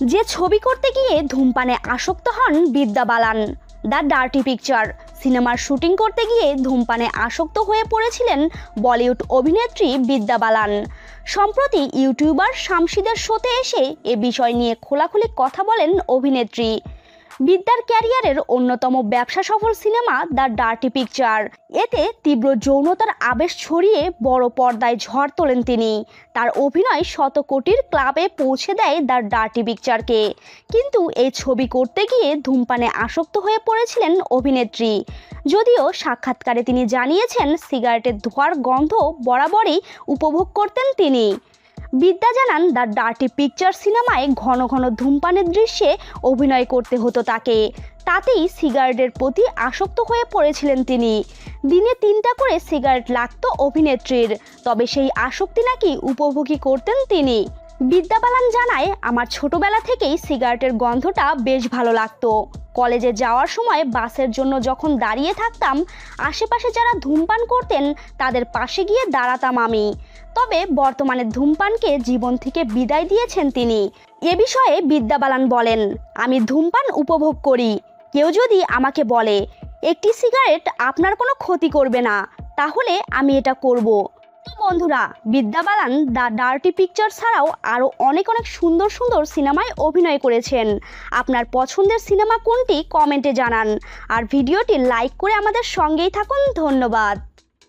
যে ছবি করতে গিয়ে ধূমপানে আসক্ত হন Vidya Balan, The Dirty Picture. সিনেমার শুটিং করতে গিয়ে ধূমপানে আসক্ত হয়ে পড়েছিলেন বলিউড অভিনেত্রী বিদ্যা বালান। সম্প্রতি ইউটিউবার শামসিদের শোতে এসে এ বিষয় নিয়ে খোলাখুলি কথা বলেন অভিনেত্রী। বিদ্যার ক্যারিয়ারের অন্যতম ব্যবসা সফল সিনেমা দ্য ডার্টি পিকচার। এতে তীব্র যৌনতার আবেশ ছড়িয়ে বড় পর্দায় ঝড় তোলেন তিনি। তার অভিনয় শত কোটির ক্লাবে পৌঁছে দেয় দ্য ডার্টি পিকচারকে। কিন্তু এই ছবি করতে গিয়ে ধূমপানে আসক্ত হয়ে পড়েছিলেন অভিনেত্রী। যদিও সাক্ষাৎকারে তিনি জানিয়েছেন, সিগারেটের ধোঁয়ার গন্ধ বরাবরই উপভোগ করতেন তিনি। বিদ্যা জানান, দ্য ডার্টি পিকচার সিনেমায় ঘন ঘন ধূমপানের দৃশ্যে অভিনয় করতে হতো তাকে। তাতেই সিগারেটের প্রতি আসক্ত হয়ে পড়েছিলেন তিনি। দিনে তিনটা করে সিগারেট লাগতো অভিনেত্রীর, তবে সেই আসক্তি নাকি উপভোগী করতেন তিনি। বিদ্যা বালান জানায়, আমার ছোটবেলা থেকেই সিগারেটের গন্ধটা বেশ ভালো লাগতো। কলেজে যাওয়ার সময় বাসের জন্য যখন দাঁড়িয়ে থাকতাম, আশেপাশে যারা ধূমপান করতেন, তাদের পাশে গিয়ে দাঁড়াতাম আমি। তবে বর্তমানে ধূমপানকে জীবন থেকে বিদায় দিয়েছেন তিনি। এ বিষয়ে বিদ্যা বালান, আমি ধূমপান উপভোগ করি। কেউ যদি আমাকে বলে, একটি সিগারেট আপনার কোনো ক্ষতি করবে না, তাহলে আমি এটা করব। বন্ধুরা বিদ্যা বালান দ্য ডার্টি পিকচার ছাড়াও আরও অনেক অনেক সুন্দর সুন্দর সিনেমায় অভিনয় করেছেন। আপনার পছন্দের সিনেমা কোনটি কমেন্টে জানান। আর ভিডিওটি লাইক করে আমাদের সঙ্গেই থাকুন। ধন্যবাদ।